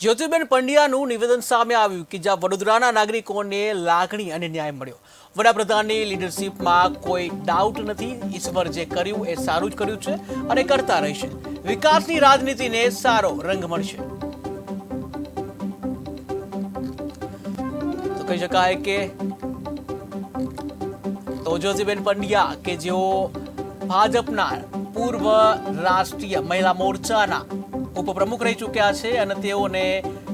જ્યોતિબેન પંડ્યાનું નિવેદન સામે આવ્યું કે જ્યાં વડોદરાના નાગરિકોને લાગણી અને ન્યાય મળ્યો. વડાપ્રધાનની લીડરશીપમાં કોઈ ડાઉટ નથી. ઈશ્વર જે કર્યું એ સારું જ કર્યું છે અને કરતા રહેશે. વિકાસની રાજનીતિને સારો રંગ મળશે. કહી શકાય કે તો જ્યોતિબેન પંડ્યા કે જેઓ ભાજપના પૂર્વ રાષ્ટ્રીય મહિલા મોરચાના ઉપપ્રમુખ રહી ચૂક્યા છે અને તેઓને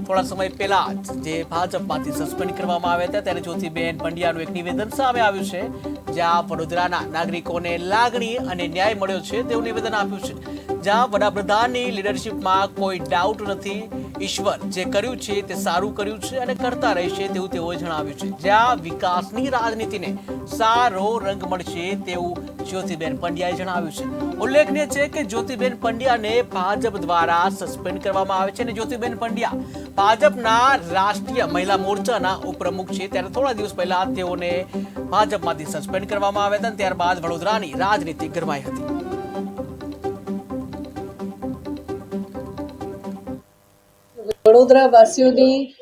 થોડા સમય પહેલા જે ભાજપમાંથી સસ્પેન્ડ કરવામાં આવ્યા હતા, ત્યારે જ્યોતિબેન પંડ્યાનું એક નિવેદન સામે આવ્યું છે, જ્યાં વડોદરાના નાગરિકોને લાગણી અને ન્યાય મળ્યો છે, તેવું નિવેદન આપ્યું છે. જ્યાં વડાપ્રધાનની લીડરશિપમાં કોઈ ડાઉટ નથી. ઈશ્વર જે કર્યું છે તે સારું કર્યું છે અને કરતા રહેશે તેવું તેઓએ જણાવ્યું છે. જ્યાં વિકાસની રાજનીતિને સારો રંગ મળશે તેવું જ્યોતિબેન પંડ્યાએ જણાવ્યું છે. ઉલ્લેખનીય છે કે જ્યોતિબેન પંડ્યાને ભાજપ દ્વારા સસ્પેન્ડ કરવામાં આવે છે અને જ્યોતિબેન પંડ્યા ભાજપના રાષ્ટ્રીય મહિલા મોરચાના ઉપપ્રમુખ છે. ત્યારે થોડા દિવસ પહેલા તેઓને ભાજપમાંથી સસ્પેન્ડ કરવામાં આવ્યા હતા ત્યારબાદ વડોદરાની રાજનીતિ ગરમાઈ હતી. વડોદરા વાસીઓની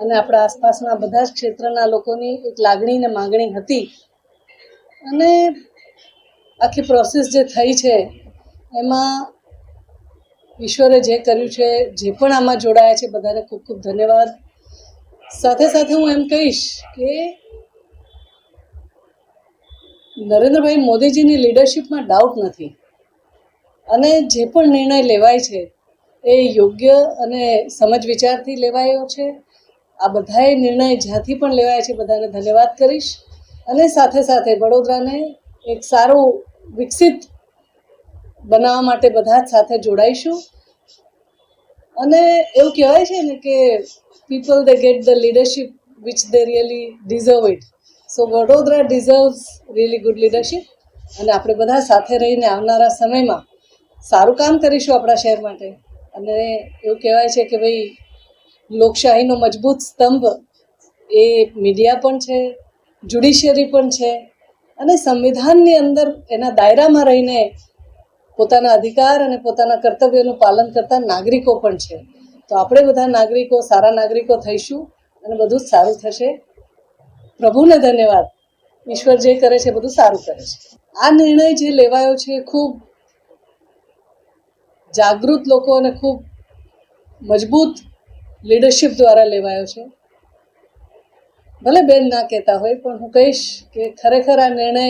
અને આપણા આસપાસના બધા જ ક્ષેત્રના લોકોની એક લાગણી ને માંગણી હતી. અને આખી પ્રોસેસ જે થઈ છે, એમાં ઈશ્વરે જે કર્યું છે, જે પણ આમાં જોડાયા છે, બધાને ખૂબ ખૂબ ધન્યવાદ. સાથે સાથે હું એમ કહીશ કે નરેન્દ્રભાઈ મોદીજીની લીડરશિપમાં ડાઉટ નથી. અને જે પણ નિર્ણય લેવાય છે એ યોગ્ય અને સમજ વિચારથી લેવાયો છે. આ બધાએ નિર્ણય જ્યાંથી પણ લેવાય છે, બધાને ધન્યવાદ કરીશ. અને સાથે સાથે વડોદરાને એક સારું વિકસિત બનાવવા માટે બધા જ સાથે જોડાઈશું. અને એવું કહેવાય છે ને કે people they get the leadership which they really deserve it so Vadodara deserves really good leadership અને આપણે બધા સાથે રહીને આવનારા સમયમાં સારું કામ કરીશું આપણા શહેર માટે. અને એવું કહેવાય છે કે ભાઈ, લોકશાહીનો મજબૂત સ્તંભ એ મીડિયા પણ છે જ્યુડિશિયરી પણ છે અને સંવિધાનની અંદર એના દાયરામાં રહીને પોતાના અધિકાર અને પોતાના કર્તવ્યનું પાલન કરતા નાગરિકો પણ છે. તો આપણે બધા નાગરિકો, સારા નાગરિકો થઈશું અને બધું જ સારું થશે. પ્રભુને ધન્યવાદ. ઈશ્વર જે કરે છે બધું સારું કરે છે. આ નિર્ણય જે લેવાયો છે ખૂબ જાગૃત લોકો અને ખૂબ મજબૂત લીડરશિપ દ્વારા લેવાયો છે. ભલે બેન ના કહેતા હોય, પણ હું કહીશ કે ખરેખર આ નિર્ણય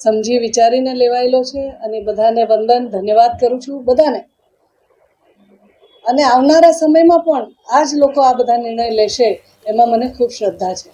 સમજી વિચારીને લેવાયેલો છે અને બધાને વંદન, ધન્યવાદ કરું છું બધાને. અને આવનારા સમયમાં પણ આ જ લોકો આ બધા નિર્ણય લેશે, એમાં મને ખૂબ શ્રદ્ધા છે.